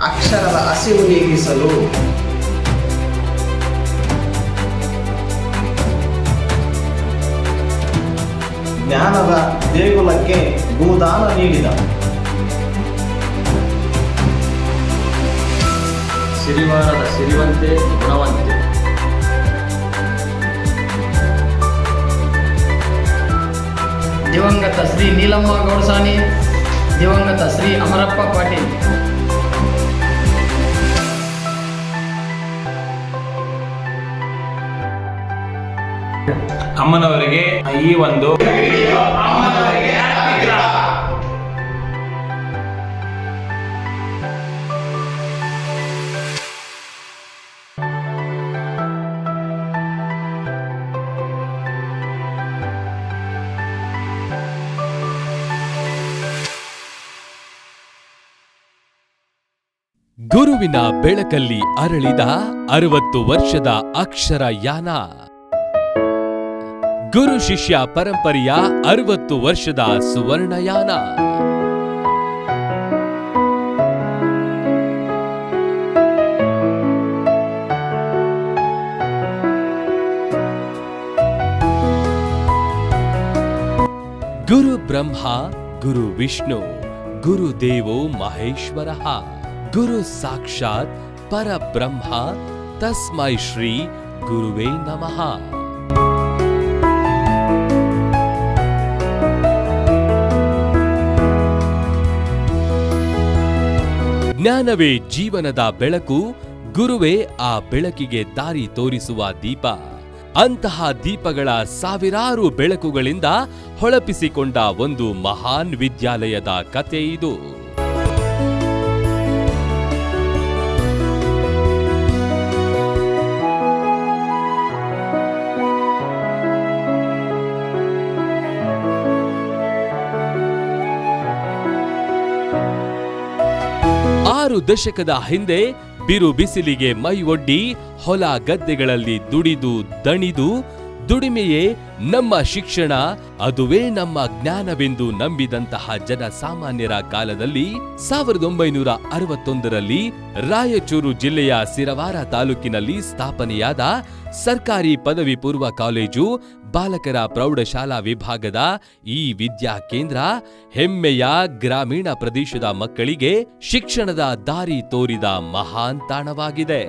ಅಕ್ಷರದ ಹಸಿವು ನೀಗಿಸಲು. ಜ್ಞಾನದ ದೇಗುಲಕ್ಕೆ ಭೂದಾನ ನೀಡಿದ. ಸಿರಿವಾರದ ಸಿರಿವಂತೆ ಗುಣವಂತೆ. ದಿವಂಗತ ಶ್ರೀ ನೀಲಮ್ಮ ಗೌಡಸಾನಿ ದಿವಂಗತ ಶ್ರೀ ಅಮರಪ್ಪ ಪಾಟೀಲ್. ಅಮ್ಮನವರಿಗೆ ಈ ಒಂದು ಗುರುವಿನ ಬೆಳಕಲ್ಲಿ ಅರಳಿದ ಅರವತ್ತು ವರ್ಷದ ಅಕ್ಷರ ಯಾನ ಗುರು ಶಿಷ್ಯ ಪರಂಪರೆಯ ಅರವತ್ತು ವರ್ಷದ ಸುವರ್ಣಯಾನ ಗುರು ಬ್ರಹ್ಮ ಗುರು ವಿಷ್ಣು ಗುರು ದೇವೋ ಮಹೇಶ್ವರ ಗುರು ಸಾಕ್ಷಾತ್ ಪರಬ್ರಹ್ಮ ತಸ್ಮೈ ಶ್ರೀ ಗುರುವೇ ನಮಃ ಜ್ಞಾನವೇ ಜೀವನದ ಬೆಳಕು, ಗುರುವೇ ಆ ಬೆಳಕಿಗೆ ದಾರಿ ತೋರಿಸುವ ದೀಪ. ಅಂತಹ ದೀಪಗಳ ಸಾವಿರಾರು ಬೆಳಕುಗಳಿಂದ ಹೊಳಪಿಸಿಕೊಂಡ ಒಂದು ಮಹಾನ್ ವಿದ್ಯಾಲಯದ ಕತೆ ಇದು. ಆರು ದಶಕದ ಹಿಂದೆ ಬಿರು ಬಿಸಿಲಿಗೆ ಮೈ ಒಡ್ಡಿ ಹೊಲ ಗದ್ದೆಗಳಲ್ಲಿ ದುಡಿದು ದಣಿದು, ದುಡಿಮೆಯೇ ನಮ್ಮ ಶಿಕ್ಷಣ, ಅದುವೇ ನಮ್ಮ ಜ್ಞಾನವೆಂದು ನಂಬಿದಂತಹ ಜನಸಾಮಾನ್ಯರ ಕಾಲದಲ್ಲಿ ಸಾವಿರದ ಒಂಬೈನೂರ ಅರವತ್ತೊಂದರಲ್ಲಿ ರಾಯಚೂರು ಜಿಲ್ಲೆಯ ಸಿರವಾರ ತಾಲೂಕಿನಲ್ಲಿ ಸ್ಥಾಪನೆಯಾದ ಸರ್ಕಾರಿ ಪದವಿ ಪೂರ್ವ ಕಾಲೇಜು ಬಾಲಕರ ಪ್ರೌಢಶಾಲಾ ವಿಭಾಗದ ಈ ವಿದ್ಯಾ ಕೇಂದ್ರ ಹೆಮ್ಮೆಯ ಗ್ರಾಮೀಣ ಪ್ರದೇಶದ ಮಕ್ಕಳಿಗೆ ಶಿಕ್ಷಣದ ದಾರಿ ತೋರಿದ ಮಹಾನ್ ತಾಣವಾಗಿದೆ.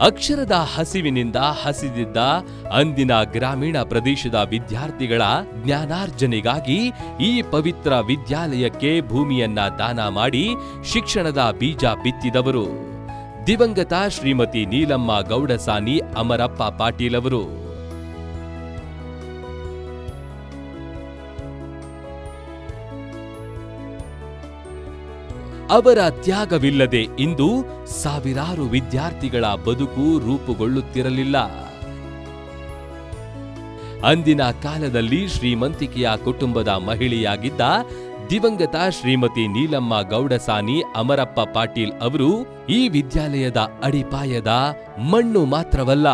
ಅಕ್ಷರದ ಹಸಿವಿನಿಂದ ಹಸಿದಿದ್ದ ಅಂದಿನ ಗ್ರಾಮೀಣ ಪ್ರದೇಶದ ವಿದ್ಯಾರ್ಥಿಗಳ ಜ್ಞಾನಾರ್ಜನೆಗಾಗಿ ಈ ಪವಿತ್ರ ವಿದ್ಯಾಲಯಕ್ಕೆ ಭೂಮಿಯನ್ನ ದಾನ ಮಾಡಿ ಶಿಕ್ಷಣದ ಬೀಜ ಬಿತ್ತಿದವರು. ದಿವಂಗತ ಶ್ರೀಮತಿ ನೀಲಮ್ಮ ಗೌಡಸಾನಿ ಅಮರಪ್ಪ ಪಾಟೀಲ್ ಅವರು. ಅವರ ತ್ಯಾಗವಿಲ್ಲದೆ ಇಂದು ಸಾವಿರಾರು ವಿದ್ಯಾರ್ಥಿಗಳ ಬದುಕು ರೂಪುಗೊಳ್ಳುತ್ತಿರಲಿಲ್ಲ. ಅಂದಿನ ಕಾಲದಲ್ಲಿ ಶ್ರೀಮಂತಿಕೆಯ ಕುಟುಂಬದ ಮಹಿಳೆಯಾಗಿದ್ದ ದಿವಂಗತ ಶ್ರೀಮತಿ ನೀಲಮ್ಮ ಗೌಡಸಾನಿ ಅಮರಪ್ಪ ಪಾಟೀಲ್ ಅವರು ಈ ವಿದ್ಯಾಲಯದ ಅಡಿಪಾಯದ ಮಣ್ಣು ಮಾತ್ರವಲ್ಲ,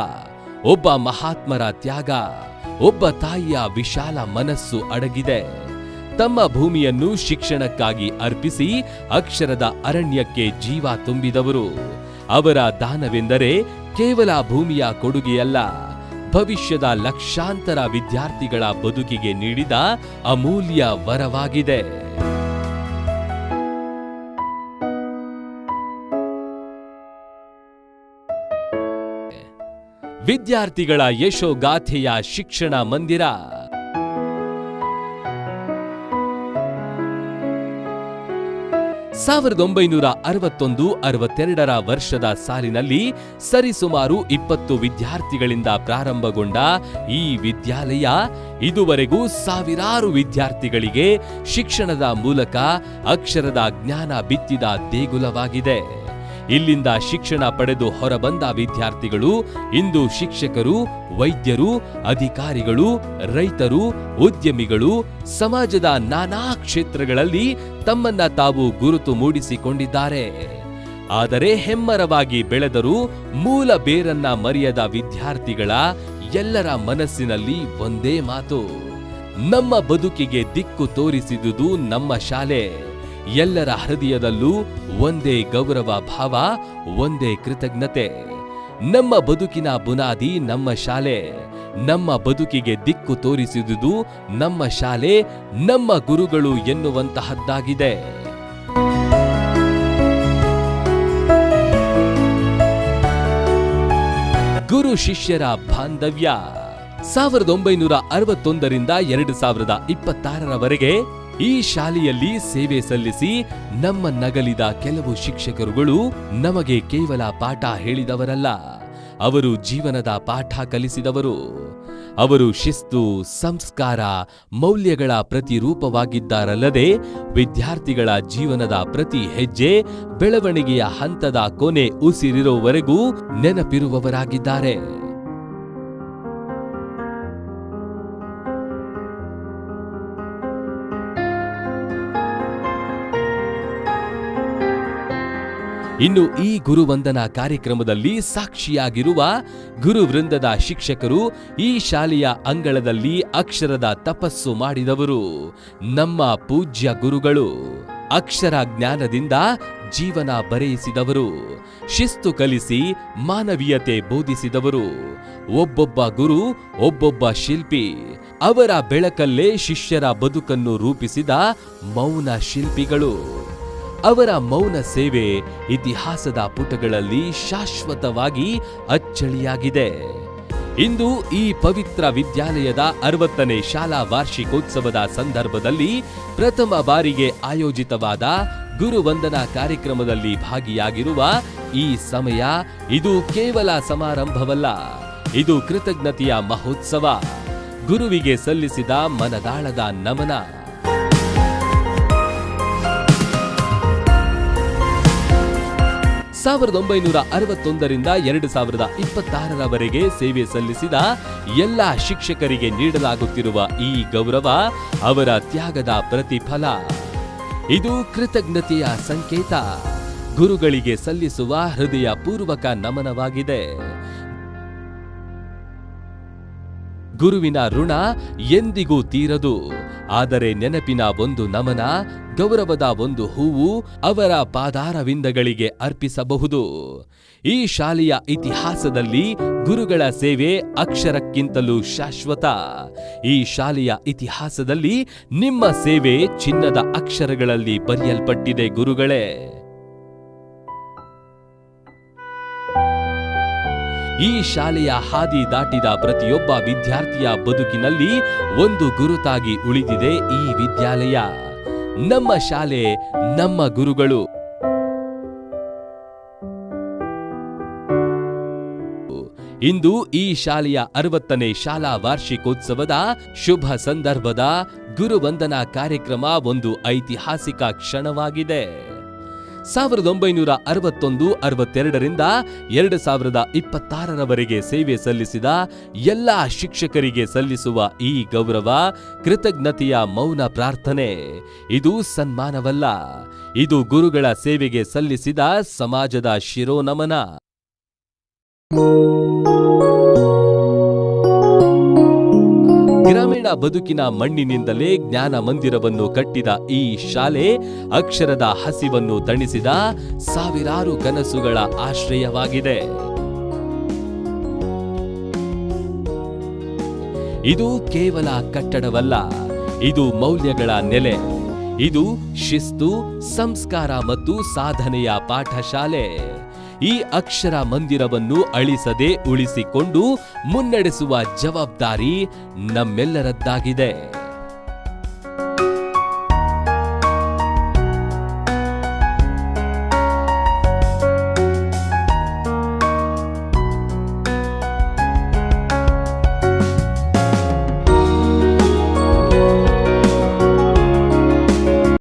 ಒಬ್ಬ ಮಹಾತ್ಮರ ತ್ಯಾಗ, ಒಬ್ಬ ತಾಯಿಯ ವಿಶಾಲ ಮನಸ್ಸು ಅಡಗಿದೆ. ತಮ್ಮ ಭೂಮಿಯನ್ನು ಶಿಕ್ಷಣಕ್ಕಾಗಿ ಅರ್ಪಿಸಿ ಅಕ್ಷರದ ಅರಣ್ಯಕ್ಕೆ ಜೀವ ತುಂಬಿದವರು. ಅವರ ದಾನವೆಂದರೆ ಕೇವಲ ಭೂಮಿಯ ಕೊಡುಗೆಯಲ್ಲ, ಭವಿಷ್ಯದ ಲಕ್ಷಾಂತರ ವಿದ್ಯಾರ್ಥಿಗಳ ಬದುಕಿಗೆ ನೀಡಿದ ಅಮೂಲ್ಯ ವರವಾಗಿದೆ. ವಿದ್ಯಾರ್ಥಿಗಳ ಯಶೋಗಾಥೆಯ ಶಿಕ್ಷಣ ಮಂದಿರ. ಸಾವಿರದ ಒಂಬೈನೂರ ಅರವತ್ತೊಂದು ಅರವತ್ತೆರಡರ ವರ್ಷದ ಸಾಲಿನಲ್ಲಿ ಸರಿಸುಮಾರು ಇಪ್ಪತ್ತು ವಿದ್ಯಾರ್ಥಿಗಳಿಂದ ಪ್ರಾರಂಭಗೊಂಡ ಈ ವಿದ್ಯಾಲಯ ಇದುವರೆಗೂ ಸಾವಿರಾರು ವಿದ್ಯಾರ್ಥಿಗಳಿಗೆ ಶಿಕ್ಷಣದ ಮೂಲಕ ಅಕ್ಷರದ ಜ್ಞಾನ ಬಿತ್ತಿದ ದೇಗುಲವಾಗಿದೆ. ಇಲ್ಲಿಂದ ಶಿಕ್ಷಣ ಪಡೆದು ಹೊರಬಂದ ವಿದ್ಯಾರ್ಥಿಗಳು, ಇಂದು ಶಿಕ್ಷಕರು, ವೈದ್ಯರು, ಅಧಿಕಾರಿಗಳು, ರೈತರು, ಉದ್ಯಮಿಗಳು, ಸಮಾಜದ ನಾನಾ ಕ್ಷೇತ್ರಗಳಲ್ಲಿ ತಮ್ಮನ್ನ ತಾವು ಗುರುತು ಮೂಡಿಸಿಕೊಂಡಿದ್ದಾರೆ. ಆದರೆ ಹೆಮ್ಮರವಾಗಿ ಬೆಳೆದರೂ ಮೂಲ ಬೇರನ್ನ ಮರೆಯದ ವಿದ್ಯಾರ್ಥಿಗಳ ಎಲ್ಲರ ಮನಸ್ಸಿನಲ್ಲಿ ಒಂದೇ ಮಾತು, ನಮ್ಮ ಬದುಕಿಗೆ ದಿಕ್ಕು ತೋರಿಸಿದುದು ನಮ್ಮ ಶಾಲೆ. ಎಲ್ಲರ ಹೃದಯದಲ್ಲೂ ಒಂದೇ ಗೌರವ ಭಾವ, ಒಂದೇ ಕೃತಜ್ಞತೆ. ನಮ್ಮ ಬದುಕಿನ ಬುನಾದಿ ನಮ್ಮ ಶಾಲೆ. ನಮ್ಮ ಬದುಕಿಗೆ ದಿಕ್ಕು ತೋರಿಸಿದುದು ನಮ್ಮ ಶಾಲೆ, ನಮ್ಮ ಗುರುಗಳು ಎನ್ನುವಂತಹದ್ದಾಗಿದೆ. ಗುರು ಶಿಷ್ಯರ ಬಾಂಧವ್ಯ. ಸಾವಿರದ ಒಂಬೈನೂರ ಅರವತ್ತೊಂದರಿಂದ ಎರಡು ಸಾವಿರದ ಇಪ್ಪತ್ತಾರರವರೆಗೆ ಈ ಶಾಲೆಯಲ್ಲಿ ಸೇವೆ ಸಲ್ಲಿಸಿ ನಮ್ಮ ನಗಲಿದ ಕೆಲವು ಶಿಕ್ಷಕರುಗಳು ನಮಗೆ ಕೇವಲ ಪಾಠ ಹೇಳಿದವರಲ್ಲ, ಅವರು ಜೀವನದ ಪಾಠ ಕಲಿಸಿದವರು. ಅವರು ಶಿಸ್ತು, ಸಂಸ್ಕಾರ, ಮೌಲ್ಯಗಳ ಪ್ರತಿರೂಪವಾಗಿದ್ದಾರಲ್ಲದೆ ವಿದ್ಯಾರ್ಥಿಗಳ ಜೀವನದ ಪ್ರತಿ ಹೆಜ್ಜೆ ಬೆಳವಣಿಗೆಯ ಹಂತದ ಕೊನೆ ಉಸಿರಿರೋವರೆಗೂ ನೆನಪಿರುವವರಾಗಿದ್ದಾರೆ. ಇನ್ನು ಈ ಗುರುವಂದನಾ ಕಾರ್ಯಕ್ರಮದಲ್ಲಿ ಸಾಕ್ಷಿಯಾಗಿರುವ ಗುರುವೃಂದದ ಶಿಕ್ಷಕರು ಈ ಶಾಲೆಯ ಅಂಗಳದಲ್ಲಿ ಅಕ್ಷರದ ತಪಸ್ಸು ಮಾಡಿದವರು. ನಮ್ಮ ಪೂಜ್ಯ ಗುರುಗಳು. ಅಕ್ಷರ ಜ್ಞಾನದಿಂದ ಜೀವನ ಬರೆಯಿಸಿದವರು. ಶಿಸ್ತು ಕಲಿಸಿ ಮಾನವೀಯತೆ ಬೋಧಿಸಿದವರು. ಒಬ್ಬೊಬ್ಬ ಗುರು, ಒಬ್ಬೊಬ್ಬ ಶಿಲ್ಪಿ. ಅವರ ಬೆಳಕಲ್ಲೇ ಶಿಷ್ಯರ ಬದುಕನ್ನು ರೂಪಿಸಿದ ಮೌನ ಶಿಲ್ಪಿಗಳು. ಅವರ ಮೌನ ಸೇವೆ ಇತಿಹಾಸದ ಪುಟಗಳಲ್ಲಿ ಶಾಶ್ವತವಾಗಿ ಅಚ್ಚಳಿಯಾಗಿದೆ. ಇಂದು ಈ ಪವಿತ್ರ ವಿದ್ಯಾಲಯದ ಅರವತ್ತನೇ ಶಾಲಾ ವಾರ್ಷಿಕೋತ್ಸವದ ಸಂದರ್ಭದಲ್ಲಿ ಪ್ರಥಮ ಬಾರಿಗೆ ಆಯೋಜಿತವಾದ ಗುರುವಂದನಾ ಕಾರ್ಯಕ್ರಮದಲ್ಲಿ ಭಾಗಿಯಾಗಿರುವ ಈ ಸಮಯ ಇದು ಕೇವಲ ಸಮಾರಂಭವಲ್ಲ, ಇದು ಕೃತಜ್ಞತೆಯ ಮಹೋತ್ಸವ. ಗುರುವಿಗೆ ಸಲ್ಲಿಸಿದ ಮನದಾಳದ ನಮನ. ಸಾವಿರದ ಒಂಬೈನೂರ ಅರವತ್ತೊಂದರಿಂದ ಎರಡು ಸಾವಿರದ ಇಪ್ಪತ್ತಾರರವರೆಗೆ ಸೇವೆ ಸಲ್ಲಿಸಿದ ಎಲ್ಲ ಶಿಕ್ಷಕರಿಗೆ ನೀಡಲಾಗುತ್ತಿರುವ ಈ ಗೌರವ ಅವರ ತ್ಯಾಗದ ಪ್ರತಿಫಲ. ಇದು ಕೃತಜ್ಞತೆಯ ಸಂಕೇತ. ಗುರುಗಳಿಗೆ ಸಲ್ಲಿಸುವ ಹೃದಯ ಪೂರ್ವಕ ನಮನವಾಗಿದೆ. ಗುರುವಿನ ಋಣ ಎಂದಿಗೂ ತೀರದು. ಆದರೆ ನೆನಪಿನ ಒಂದು ನಮನ ಗೌರವದ ಒಂದು ಹೂವು ಅವರ ಪಾದಾರವಿಂದಗಳಿಗೆ ಅರ್ಪಿಸಬಹುದು. ಈ ಶಾಲೆಯ ಇತಿಹಾಸದಲ್ಲಿ ಗುರುಗಳ ಸೇವೆ ಅಕ್ಷರಕ್ಕಿಂತಲೂ ಶಾಶ್ವತ. ಈ ಶಾಲೆಯ ಇತಿಹಾಸದಲ್ಲಿ ನಿಮ್ಮ ಸೇವೆ ಚಿನ್ನದ ಅಕ್ಷರಗಳಲ್ಲಿ ಬರೆಯಲ್ಪಟ್ಟಿದೆ ಗುರುಗಳೇ. ಈ ಶಾಲೆಯ ಹಾದಿ ದಾಟಿದ ಪ್ರತಿಯೊಬ್ಬ ವಿದ್ಯಾರ್ಥಿಯ ಬದುಕಿನಲ್ಲಿ ಒಂದು ಗುರುತಾಗಿ ಉಳಿದಿದೆ ಈ ವಿದ್ಯಾಲಯ. ನಮ್ಮ ಶಾಲೆ, ನಮ್ಮ ಗುರುಗಳು. ಇಂದು ಈ ಶಾಲೆಯ ಅರವತ್ತನೇ ಶಾಲಾ ವಾರ್ಷಿಕೋತ್ಸವದ ಶುಭ ಸಂದರ್ಭದ ಗುರುವಂದನಾ ಕಾರ್ಯಕ್ರಮ ಒಂದು ಐತಿಹಾಸಿಕ ಕ್ಷಣವಾಗಿದೆ. ಸಾವಿರದ ಒಂಬೈನೂರ ಅರವತ್ತೊಂದು, ಅರವತ್ತೆರಡರಿಂದ ಎರಡು ಸಾವಿರದ ಇಪ್ಪತ್ತಾರರವರೆಗೆ ಸೇವೆ ಸಲ್ಲಿಸಿದ ಎಲ್ಲ ಶಿಕ್ಷಕರಿಗೆ ಸಲ್ಲಿಸುವ ಈ ಗೌರವ, ಕೃತಜ್ಞತೆಯ ಮೌನ ಪ್ರಾರ್ಥನೆ. ಇದು ಸನ್ಮಾನವಲ್ಲ. ಇದು ಗುರುಗಳ ಸೇವೆಗೆ ಸಲ್ಲಿಸಿದ ಸಮಾಜದ ಶಿರೋನಮನ. ಬದುಕಿನ ಮಣ್ಣಿನಿಂದಲೇ ಜ್ಞಾನ ಮಂದಿರವನ್ನು ಕಟ್ಟಿದ ಈ ಶಾಲೆ ಅಕ್ಷರದ ಹಸಿವನ್ನು ತಣಿಸಿದ ಸಾವಿರಾರು ಕನಸುಗಳ ಆಶ್ರಯವಾಗಿದೆ. ಇದು ಕೇವಲ ಕಟ್ಟಡವಲ್ಲ, ಇದು ಮೌಲ್ಯಗಳ ನೆಲೆ, ಇದು ಶಿಸ್ತು, ಸಂಸ್ಕಾರ ಮತ್ತು ಸಾಧನೆಯ ಪಾಠಶಾಲೆ. ಈ ಅಕ್ಷರ ಮಂದಿರವನ್ನು ಅಳಿಸದೆ ಉಳಿಸಿಕೊಂಡು ಮುನ್ನಡೆಸುವ ಜವಾಬ್ದಾರಿ ನಮ್ಮೆಲ್ಲರದ್ದಾಗಿದೆ.